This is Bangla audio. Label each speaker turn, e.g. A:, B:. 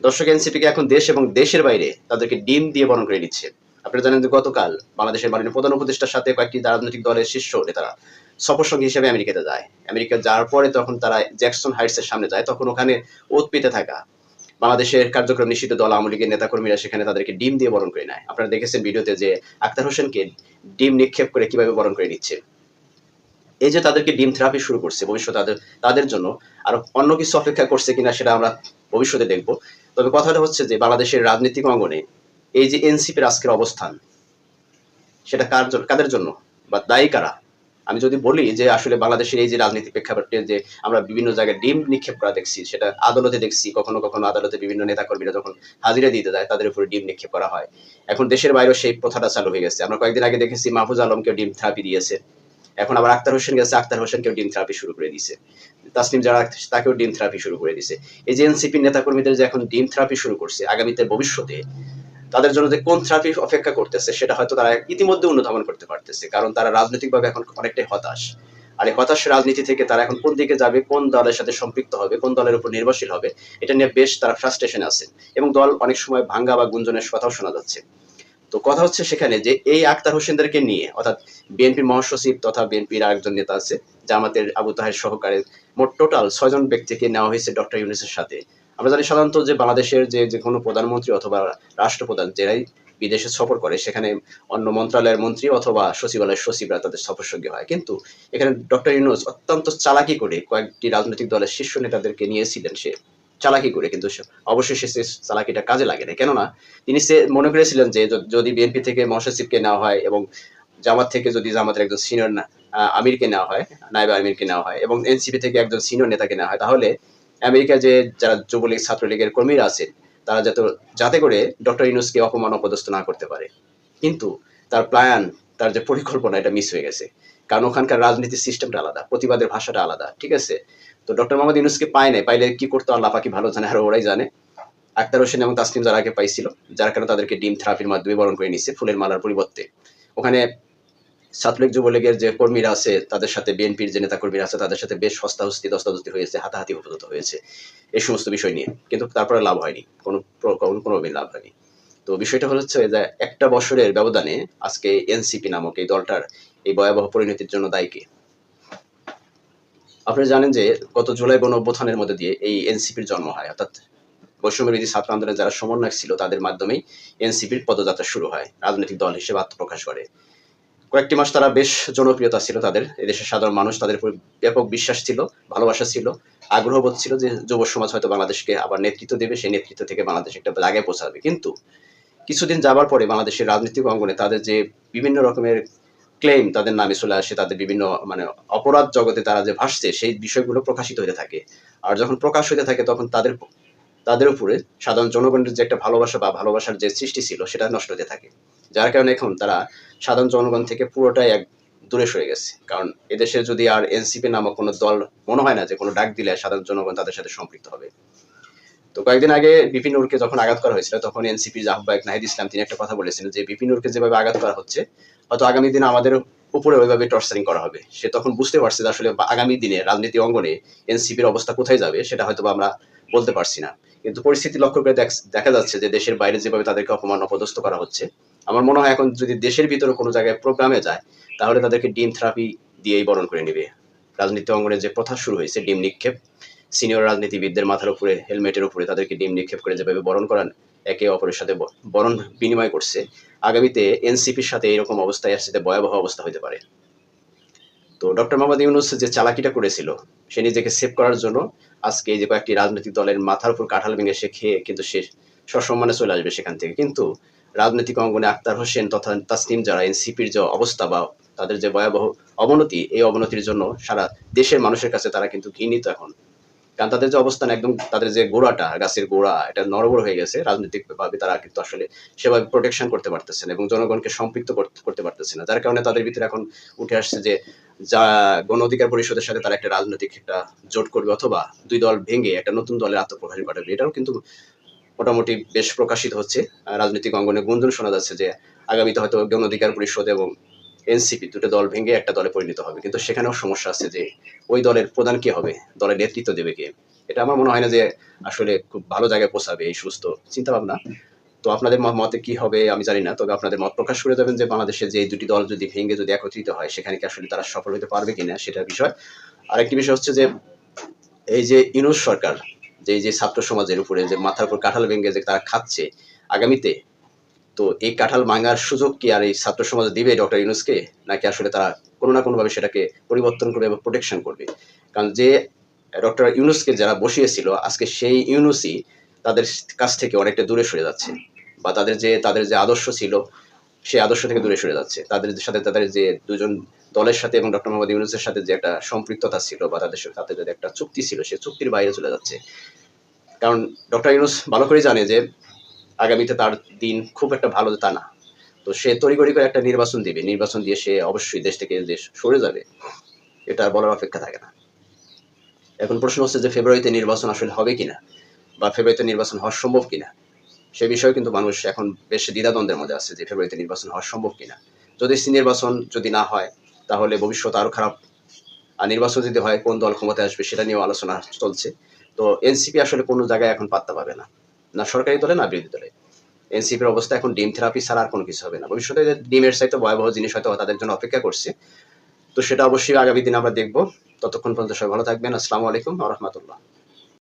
A: দর্শক এনসিপিকে এখন দেশ এবং দেশের বাইরে তাদেরকে ডিম দিয়ে বরণ করে নিচ্ছে। আপনারা জানেন যে গতকাল বাংলাদেশের মাননীয় প্রধান উপদেষ্টার সাথে কয়েকটি রাজনৈতিক দলের শীর্ষ নেতারা সফর সঙ্গী হিসেবে আমেরিকাতে যায়। আমেরিকা যাওয়ার পরে তখন তারা জ্যাকসন হাইটসের সামনে যায়, তখন ওখানে ওত থাকা বাংলাদেশের কার্যক্রম নিষিদ্ধ দল আওয়ামী লীগের নেতাকর্মীরা সেখানে তাদেরকে ডিম দিয়ে বরণ করে নেয়। আপনারা দেখেছেন ভিডিওতে যে আক্তার হোসেনকে ডিম নিক্ষেপ করে কীভাবে বরণ করে নিচ্ছে। এই যে তাদেরকে ডিম থেরাপি শুরু করছে ভবিষ্যৎ তাদের তাদের জন্য আর অন্য কিছু অপেক্ষা করছে কিনা সেটা আমরা ভবিষ্যতে দেখব। তবে কথাটা হচ্ছে যে, বাংলাদেশের রাজনৈতিক অঙ্গনে এই যে এনসিপির আজকের অবস্থান, সেটা কার কাদের জন্য বা দায়ী কারা? আমি যদি বলি যে, আসলে বাংলাদেশের এই যে রাজনীতি প্রেক্ষাপটে যে আমরা বিভিন্ন জায়গায় ডিম নিক্ষেপ করা দেখছি, সেটা আদালতে দেখছি, কখনো কখনো আদালতে বিভিন্ন নেতাকর্মীরা যখন হাজিরা দিতে যায়, তাদের উপরে ডিম নিক্ষেপ করা হয়। এখন দেশের বাইরেও সেই প্রথাটা চালু হয়ে গেছে। আমরা কয়েকদিন আগে দেখেছি মাহফুজ আলমকে ডিম থেরাপি দিয়েছে। এখন আবার আক্তার হোসেন গেছে, আক্তার হোসেনকেও ডিম থেরাপি শুরু করে দিয়েছে। তাসলিম যারা তাকেও ডিম থেরাপি শুরু করে দিয়েছে এই যে এনসিপি নেতাকর্মীদের যে এখন ডিম থেরাপি শুরু করছে আগামীতে ভবিষ্যতে, তাদের জন্য যে কোন থেরাপি অপেক্ষা করতেছে, সেটা হয়তো তারা ইতিমধ্যে অনুধাবন করতে পারতেছে, কারণ তারা রাজনৈতিকভাবে এখন অনেকটাই হতাশ। আর এই হতাশ রাজনীতি থেকে তারা এখন কোন দিকে যাবে, কোন দলের সাথে সম্পৃক্ত হবে, কোন দলের উপর নির্ভরশীল হবে, এটা নিয়ে বেশ তারা ফ্রাস্ট্রেশনে আছে এবং দল অনেক সময় ভাঙ্গা বা গুঞ্জনের কথাও শোনা যাচ্ছে। তো কথা হচ্ছে সেখানে যে এই আক্তার হোসেনদেরকে নিয়ে, অর্থাৎ বিএনপির মহাসচিব তথা বিএনপির আরেকজন নেতা আছে, জামাতের আবু তাহের সহকারে মোট টোটাল ছয়জন ব্যক্তিকে নেওয়া হয়েছে ডক্টর ইউনিসের সাথে। আমরা জানি সাধারণত যে বাংলাদেশের যে যে কোনো প্রধানমন্ত্রী অথবা রাষ্ট্রপ্রধান যারাই বিদেশে সফর করে, সেখানে অন্য মন্ত্রণালয়ের মন্ত্রী অথবা সচিবালয়ের সচিবরা তাদের সফরসঙ্গী হয়। কিন্তু এখানে ডক্টর ইউনুস অত্যন্ত চালাকি করে কয়েকটি রাজনৈতিক দলের শীর্ষ নেতাদেরকে নিয়েছিলেন সে। চালাকি করে, কিন্তু অবশেষে সে চালাকিটা কাজে লাগে না কেননা, তিনি সে মনে করেছিলেন যে যদি বিএনপি থেকে মহাসচিবকে নেওয়া হয় এবং জামাত থেকে যদি জামাতের একজন সিনিয়র আমিরকে নেওয়া হয় নাইবা আমিরকে নেওয়া হয় এবং এনসিপি থেকে একজন সিনিয়র নেতাকে নেওয়া হয়, তাহলে আমেরিকা যে যারা যুবলীগ, ছাত্রলীগের কর্মীরা আছেন, তারা যাতে যাতে করে ডক্টর ইউনুসকে অপমান অপদস্থ না করতে পারে। কিন্তু তার প্ল্যান তার যে পরিকল্পনা, এটা মিস হয়ে গেছে। কারণ ওখানকার রাজনীতির সিস্টেমটা আলাদা, প্রতিবাদের ভাষাটা আলাদা, ঠিক আছে? তো ডক্টর মোহাম্মদ ইউনুসকে পায় নাই, পাইলে কি করতো? আল্লাহ পাকি ভালো জানে, আর ওরাই জানে। আক্তার হোসেন এবং তাসলিম যারা আগে পাইছিল, যার কারণে তাদেরকে ডিম থেরাপির মাধ্যমে বরণ করে নিচ্ছে ফুলের মালার পরিবর্তে। ওখানে ছাত্রলীগ, যুবলীগের যে কর্মীরা আছে, তাদের সাথে বিএনপির যে নেতা কর্মীরা আছে, তাদের সাথে বেশ হস্তাহস্তি দস্তাদস্তি হয়েছে, হাতাহাতি উপযুক্ত হয়েছে, এই সমস্ত বিষয় নিয়ে। কিন্তু তারপরে লাভ হয়নি, কোনো কোনো লাভ হয়নি। তো বিষয়টা হচ্ছে যে একটা বছরের ব্যবধানে আজকে এনসিপি নামক এই দলটার এই ভয়াবহ পরিণতির জন্য দায়ী আপনারা জানেন যে গত জুলাই গণ অভ্যুত্থানের মধ্যে দিয়ে এই এনসিপির জন্ম হয়। অর্থাৎ বৈষম্যবিরোধী ছাত্র আন্দোলনে যারা সমন্বয়ক ছিল, তাদের মাধ্যমেই এনসিপির পদযাত্রা শুরু হয়, রাজনৈতিক দল হিসেবে আত্মপ্রকাশ করে। কয়েকটি মাস তারা বেশ জনপ্রিয়তা ছিল তাদের। এদেশের সাধারণ মানুষ তাদের উপর ব্যাপক বিশ্বাস ছিল, ভালোবাসা ছিল আগ্রহবোধ ছিল যে যুব সমাজ হয়তো বাংলাদেশকে আবার নেতৃত্ব দেবে, সেই নেতৃত্ব থেকে বাংলাদেশ একটা জায়গায় পৌঁছাবে। কিন্তু কিছুদিন যাবার পরে বাংলাদেশের রাজনৈতিক অঙ্গনে তাদের যে বিভিন্ন রকমের ক্লেম তাদের নামে চলে আসে, তাদের বিভিন্ন মানে অপরাধ জগতে তারা যে ভাসছে, সেই বিষয়গুলো প্রকাশিত হতে থাকে। আর যখন প্রকাশ হতে থাকে, তখন তাদের তাদের উপরে সাধারণ জনগণের যে একটা ভালোবাসা বা ভালোবাসার যে সৃষ্টি ছিল, সেটা নষ্ট হতে থাকে। যার কারণে এখন তারা সাধারণ জনগণ থেকে পুরোটাই এক দূরে সরে গেছে। কারণ এদেশে যদি আর এনসিপি নামক কোনো দল, মনে হয় না যে কোনো ডাক দিলে সাধারণ জনগণ তাদের সাথে সম্পৃক্ত হবে। তো কয়েকদিন আগে বিপিন উরকে যখন আঘাত করা হয়েছিল, তখন এনসিপির আহ্বায়ক নাহিদ ইসলাম তিনি একটা কথা বলেছিলেন যে, বিপিন উরকে যেভাবে আঘাত করা হচ্ছে, হয়তো আগামী দিনে আমাদের উপরে ওইভাবে টর্চারিং করা হবে। সে তখন বুঝতে পারছে যে আসলে আগামী দিনে রাজনীতি অঙ্গনে এনসিপির অবস্থা কোথায় যাবে, সেটা হয়তো আমরা বলতে পারছি না। কিন্তু পরিস্থিতি লক্ষ্য করে দেখা যাচ্ছে যে, দেশের বাইরে যেভাবে তাদেরকে অপমান অপদস্থ করা হচ্ছে, আমার মনে হয় এখন যদি দেশের ভিতরে কোনো জায়গায় প্রোগ্রামে যায়, তাহলে তাদেরকে ডিম থেরাপি দিয়েই বরণ করে নেবে। রাজনীতি অঙ্গনে যে প্রথা শুরু হয়েছে, ডিম নিক্ষেপ সিনিয়র রাজনীতিবিদদের মাথার উপরে, হেলমেটের উপরে তাদেরকে ডিম নিক্ষেপ করে যেভাবে বরণ করান, একে অপরের সাথে বরণ বিনিময় করছে। আগামীতে এনসিপির সাথে এরকম অবস্থায় আসছে ভয়াবহ অবস্থা হতে পারে। তো ডক্টর মোহাম্মদ ইউনুস যে চালাকিটা করেছিল, সে নিজেকে সেভ করার জন্য আজকে যে কয়েকটি রাজনৈতিক দলের মাথার উপর কাঁঠাল ভেঙে সে খেয়ে কিন্তু সে সসম্মানে চলে আসবে সেখান থেকে। কিন্তু রাজনৈতিক অঙ্গনে আক্তার হোসেন তথা তাসনিম যারা এনসিপির যে অবস্থা বা তাদের যে ভয়াবহ অবনতি, এই অবনতির জন্য সারা দেশের মানুষের কাছে তারা কিন্তু ঘৃণিত এখন। কারণ তাদের যে অবস্থান একদম তাদের যে গোড়াটা, গাছের গোড়া, এটা নরবর হয়ে গেছে। রাজনৈতিক ভাবে তারা কিন্তু আসলে সেভাবে প্রোটেকশন করতে পারতেছে না এবং জনগণকে সম্পৃক্ত করতে- পারতেছে না। যার কারণে তাদের ভিতরে এখন উঠে আসছে যে, যা গণ অধিকার পরিষদের সাথে তারা একটা রাজনৈতিক একটা জোট করবে অথবা দুই দল ভেঙে একটা নতুন দলের আত্মপ্রকাশ ঘটাবে। এটাও কিন্তু মোটামুটি বেশ প্রকাশিত হচ্ছে। রাজনৈতিক অঙ্গনে গুঞ্জন শোনা যাচ্ছে যে, আগামীতে হয়তো গণ অধিকার পরিষদ এবং এনসিপি দুটো দল ভেঙে একটা দলে পরিণত হবে। কিন্তু সেখানেও সমস্যা আছে যে ওই দলের প্রধান কে হবে? দলের নেতৃত্ব দেবে কে? এটা আমার মনে হয় না যে আসলে খুব ভালো জায়গায় পৌঁছাবে এই সুস্থ চিন্তা ভাবনা তো আপনাদের মতে কি হবে আমি জানি না, তবে আপনাদের মত প্রকাশ করে দেবেন যে বাংলাদেশে যে দুটি দল যদি ভেঙে যদি একত্রিত হয়, সেখানে কি আসলে তারা সফল হতে পারবে কিনা সেটা বিষয়। আরেকটি বিষয় হচ্ছে যে এই যে ইউনুস সরকার, যে যে ছাত্র সমাজের উপরে যে মাথার উপর কাঁঠাল ভেঙে যে তারা খাচ্ছে, আগামীতে তো এই কাঁঠাল ভাঙার সুযোগ কি আর এই ছাত্র সমাজ দিবে ডক্টর ইউনুসকে? নাকি আসলে তারা কোনো না কোনোভাবে সেটাকে পরিবর্তন করবে এবং প্রোটেকশন করবে? কারণ যে ডক্টর ইউনুসকে যারা বসিয়েছিল, আজকে সেই ইউনুসই তাদের কাছ থেকে অনেকটা দূরে সরে যাচ্ছে। বা তাদের যে তাদের যে আদর্শ ছিল, সেই আদর্শ থেকে দূরে সরে যাচ্ছে। তাদের সাথে তাদের যে দুজন দলের সাথে এবং ডক্টর মোহাম্মদ ইউনুসের সাথে যে একটা সম্পৃক্ততা ছিল বা তাদের সাথে, তাদের যে একটা চুক্তি ছিল, সেই চুক্তির বাইরে চলে যাচ্ছে। কারণ ডক্টর ইউনুস ভালো করে জানে যে আগামীতে তার দিন খুব একটা ভালো তা না। তো সে তড়িগড়ি করে একটা নির্বাচন দিবে। নির্বাচন দিয়ে সে অবশ্যই দেশ থেকে দেশ সরে যাবে। এটা বলার অপেক্ষা থাকে না। এখন প্রশ্ন হচ্ছে যে ফেব্রুয়ারিতে নির্বাচন আসলে হবে কিনা বা ফেব্রুয়ারিতে নির্বাচন হওয়া সম্ভব কিনা? সে বিষয়ে কিন্তু মানুষ এখন বেশ দ্বিধাদ্বন্দ্বের মধ্যে আছে যে ফেব্রুয়ারিতে নির্বাচন হওয়া সম্ভব কিনা। যদি নির্বাচন যদি না হয়, তাহলে ভবিষ্যৎ আরও খারাপ। আর নির্বাচন যদি হয়, কোন দল ক্ষমতায় আসবে সেটা নিয়েও আলোচনা চলছে। তো এনসিপি আসলে কোনো জায়গায় এখন পাত্তা পাবে না। না সরকারি দলে, না বিরোধী দলে। এনসিপির অবস্থা এখন ডিম থেরাপি ছাড়া আর কোনো কিছু হবে না। ভবিষ্যতে ডিমের চাইতে ভয়াবহ জিনিস হয়তো তাদের জন্য অপেক্ষা করছে। তো সেটা অবশ্যই আগামী দিন আমরা দেখব। ততক্ষণ পর্যন্ত সবাই ভালো থাকবেন। আসসালামু আলাইকুম রহমতুল্লাহ।